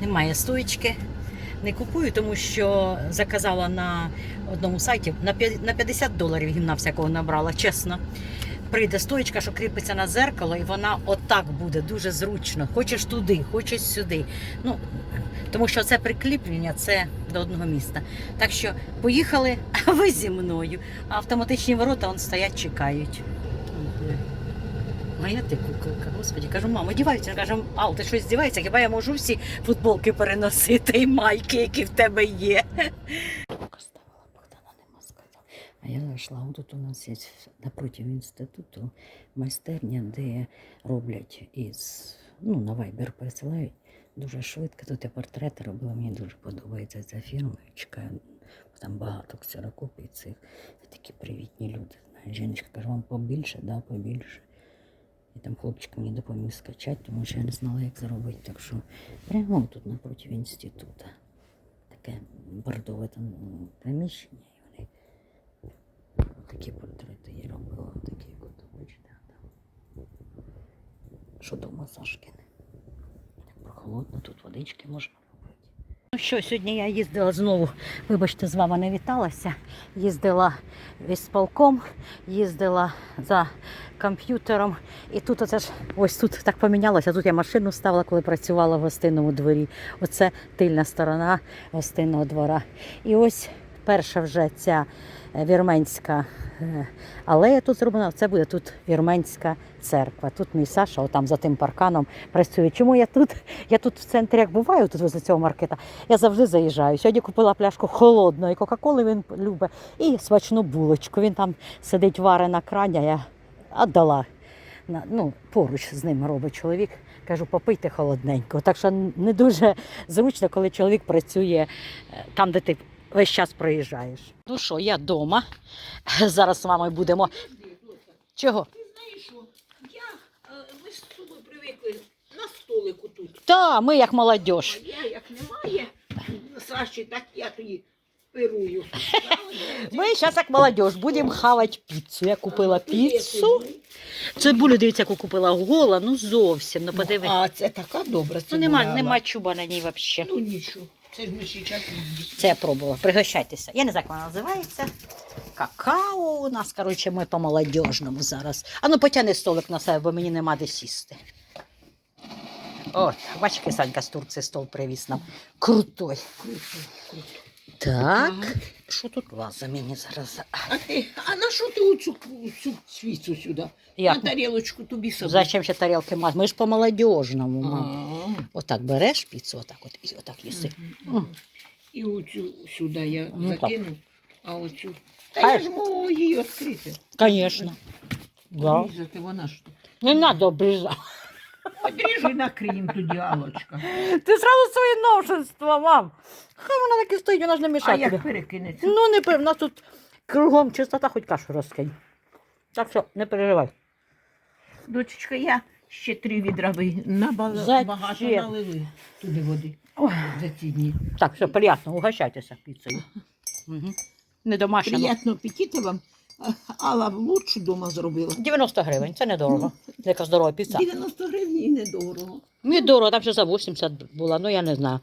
Немає стоїчки. Не купую, тому що заказала на одному сайті на 50 доларів гімна всякого набрала, чесно. Прийде стоїчка, що кріпиться на зеркало, і вона отак буде дуже зручно. Хочеш туди, хочеш сюди. Ну, тому що це прикріплення це до одного міста. Так що поїхали, а ви зі мною. Автоматичні ворота он стоять, чекають. Моя ти куколка, господі, кажу, мама, одіваються. Каже, Ал, ти щось здіваєшся? Хіба я можу всі футболки переносити і майки, які в тебе є? Поставила Богдана, нема сказав. А я зайшла, тут у нас є напроти інституту майстерня, де роблять із, ну, на Viber пересилають дуже швидко. Тут я портрети робила, мені дуже подобається ця бо там багато ксерокопій цих. Такі привітні люди. Знаєш, жіночка каже, вам побільше, да, побільше. І там хлопчик мені допоміг скачати, тому що я не знала, як заробити. Так що прямо тут напроти інституту. Таке бордове там приміщення. І вони такі портрети я робила, такі от бачите. Що дома Сашкини. Так прохолодно, тут водички можна. Ну що, сьогодні я їздила знову, вибачте, з вами не віталася. Їздила вісполком, їздила за комп'ютером. І тут оце ж ось тут так помінялося. Тут я машину ставила, коли працювала в гостинному дворі. Оце тильна сторона гостинного двора. І ось перша вже ця е, вірменська е, алея тут зроблена. Це буде тут вірменська церква. Тут мій Саша, отам за тим парканом працює. Чому я тут? Я тут в центрі як буваю, тут возле цього маркета. Я завжди заїжджаю. Сьогодні купила пляшку холодної Кока-Коли, він любить, і смачну булочку. Він там сидить варе на крані, а я віддала. Ну, поруч з ним робить чоловік. Кажу, попийте холодненько. Так що не дуже зручно, коли чоловік працює е, там, де ти весь час проїжджаєш. Ну що, я вдома. Зараз з вами будемо. Чого? Ти знаєш що? Я, е, ми з тобою привикли на столику тут. Та, ми як молодь. А я як немає Саші, так я тоді пирую. Ми зараз як молодь будемо хавати піцу. Я купила піцу. Цибулю, дивіться, яку купила гола, ну зовсім, ну подиви. А це така добра. Ну нема, нема чуба на ній взагалі. Ну нічого. Це ж ще. Це я пробувала. Пригощайтеся. Я не знаю, як вона називається. Какао у нас, коротше, ми по молодіжному зараз. А ну потягни столик на себе, бо мені нема де сісти. От, бачите, Санька з Турції стол привіз нам. Крутой. Крутой, круто. Так. Що тут у вас за мені зараз? А ти, а на що ти оцю, цю свіцу сюди? Як? На тарілочку тобі собі. Зачем ще тарілки мати? Ми ж по молодіжному. мам. Отак береш піцу, отак от, і отак їси. мгм. І оцю сюди я Ну, так. закину, а оцю. Та я ж можу її відкрити. Звісно. Да. Різати вона ж тут. Не треба обрізати. Одріжу і накриєм тоді, Алочка. Ти зразу свої новшинства, мам. Хай вона так і стоїть, вона ж не А мішає тобі. як перекинеться? Ну, не пив, у нас тут кругом чистота, хоч кашу розкинь. Так що не переживай. Дочечка, я ще три відра ви набагато Зачем? багато налили туди води Ой. за ці дні. Так, все, приємно, угощайтеся піцею. Угу. Не домашня. Приємно апетиту вам. Алла лучше вдома зробила. 90 гривень, це недорого. Яка здорова піца. 90 гривень і недорого. Недорого, там ще за 80 була, ну я не знаю.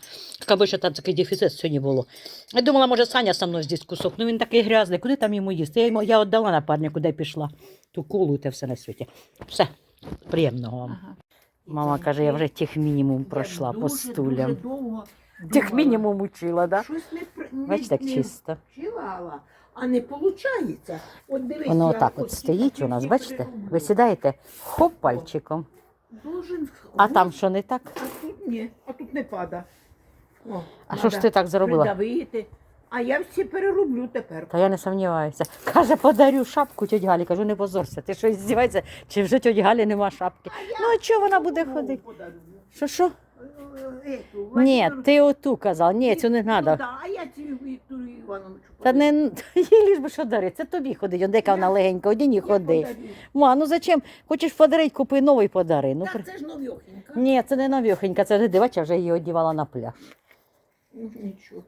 Аби ще там такий дефіцит сьогодні було. Я думала, може, Саня со мною з'їсть кусок. Ну він такий грязний, куди там йому їсти? Я йому я віддала напарнику, де пішла. Ту колу і те все на світі. Все, приємного вам. Ага. Мама каже, я вже тих мінімум пройшла Я по дуже, стулям. Дуже довго Тих мінімум учила, да? Щось не, пр- не, Бачите, не чисто. вчила, а не виходить. От дивись, Воно я отак от стоїть у нас, бачите? Ви сідаєте, хоп пальчиком. Должен... А там що не так? А тут ні, а тут не пада. О, А що ж ти так зробила? Придавити. А я всі перероблю тепер. Та я не сумніваюся. Каже, подарю шапку тьоті Галі. Кажу, не позорся. Ти що здіваєшся? Чи вже тьоті Галі нема шапки? Ну а чого вона буде ходити? Що що? Ету, Ні, Василю- ти оту казав. Ні, цю не Ну, треба. да, а я цю Вікторію Івановичу Та не їй ліж би що дари. Це тобі ходить. Он дека вона легенька, одінь і ходи. Ма, ну зачем? Хочеш подарити, купи новий подари. Ну, при- Так це ж новьохенька. Ні, це не новюхенька, це вже дивача, вже її одівала на пляж. Ну, нічого.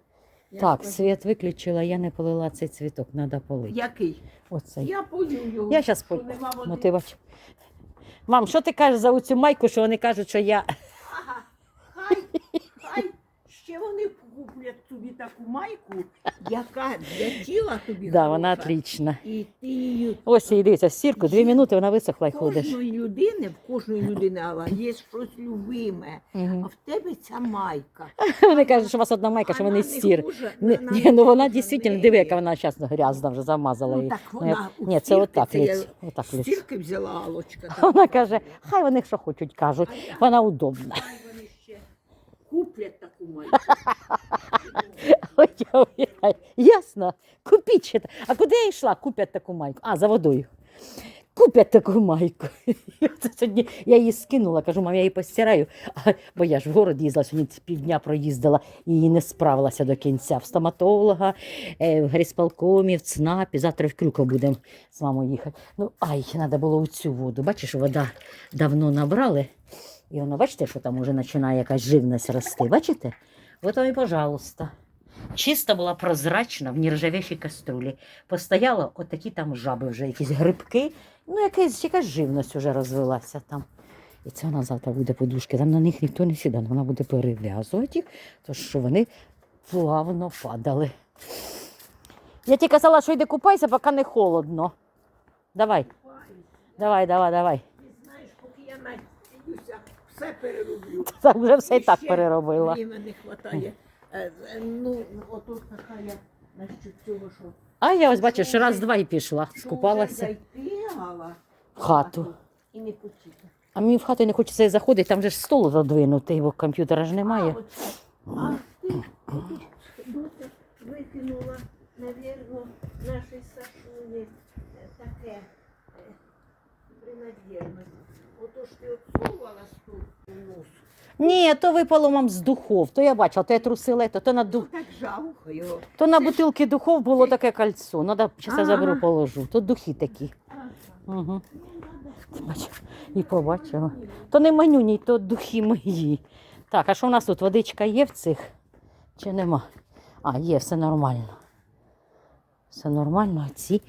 Я Так, скажу. світ виключила, я не полила цей цвіток, треба полити. Який? Оцей. Я пою його. Я зараз що по... нема води. мотивач. Мам, що ти кажеш за оцю майку, що вони кажуть, що я. Ага. Хай, хай собі таку майку, яка для тіла тобі Да, вона хороша, отлічна. І ти її Ось і дивіться, сірку, дві минути вона висохла і ходиш. кожної людини, в кожної людини Алла, є щось любиме. А Мгм. в тебе ця майка. Вони кажуть, що у вас одна майка, що вони сір. Ні, ну вона дійсно, диви, яка вона зараз грязна вже замазала Ну, її. Ну, я- вона Ні, це отак ліць. Отак ліць. Стільки взяла Алочка. Вона каже, хай вони що хочуть кажуть, вона удобна. Ой, я уявляю. Ясно, купіть ще. А куди я йшла? Купять таку майку. А, за водою. Купять таку майку. Сьогодні я її скинула, кажу, мам, я її постираю. Бо я ж в город їздила, сьогодні півдня проїздила і не справилася до кінця. В стоматолога, е, в грісполкомі, в ЦНАПі. Завтра в Крюков будемо з мамою їхати. Ну, ай, треба було у цю воду. Бачиш, вода давно набрали. І воно, бачите, що там вже починає якась живність рости. Бачите? От вам і, пожалуйста. Чиста була прозрачна в нержавєшій каструлі. Постояло отакі там жаби вже, якісь грибки. Ну, якась, якась живність вже розвилася там. І це вона завтра буде подушки. Там на них ніхто не сідає, вона буде перев'язувати їх, тому що вони плавно падали. Я тільки казала, що йди купайся, поки не холодно. Давай, давай, давай, давай. Знаєш, поки я надіюся, все перероблю. Так вже все і так переробила. Время не хватає. Е, е, Ну, отут така я насчет цього, що А я ось бачиш, раз-два і пішла, скупалася. вже В хату. І не. А мені в хату не хочеться і заходити, там же ж стол задвинутий, бо комп'ютера ж немає. а ти тут викинула, навірно, нашій Сашуні е, таке е, стул у нос. Ні, то випало вам з духов, то я бачила, то я трусила, то, то, на, ду... Так жалко його. то на бутилки духов було таке кольцо. Надо, я заберу, положу. То духи такі. Угу. Ти бачиш, і побачила. То не манюні, то духи мої. Так, а що у нас тут? Водичка є в цих? Чи нема? А, є, все нормально. Все нормально, а ці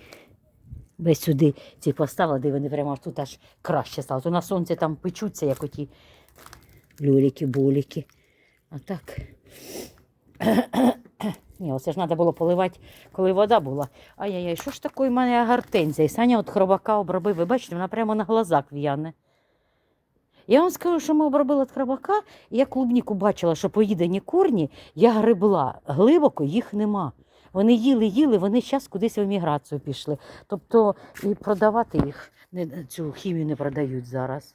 весь сюди ці поставила, де вони прямо тут аж краще стало. То на сонці там печуться, як оті люліки, буліки. А так. Ні, оце ж треба було поливати, коли вода була. Ай-яй-яй, що ж таке в мене гортензія? І Саня от хробака обробив, ви бачите, вона прямо на глазах в'яне. Я вам скажу, що ми обробили від хробака, і я клубніку бачила, що поїдені корні, я грибла. Глибоко їх нема. Вони їли, їли, вони зараз кудись в еміграцію пішли. Тобто і продавати їх цю хімію не продають зараз.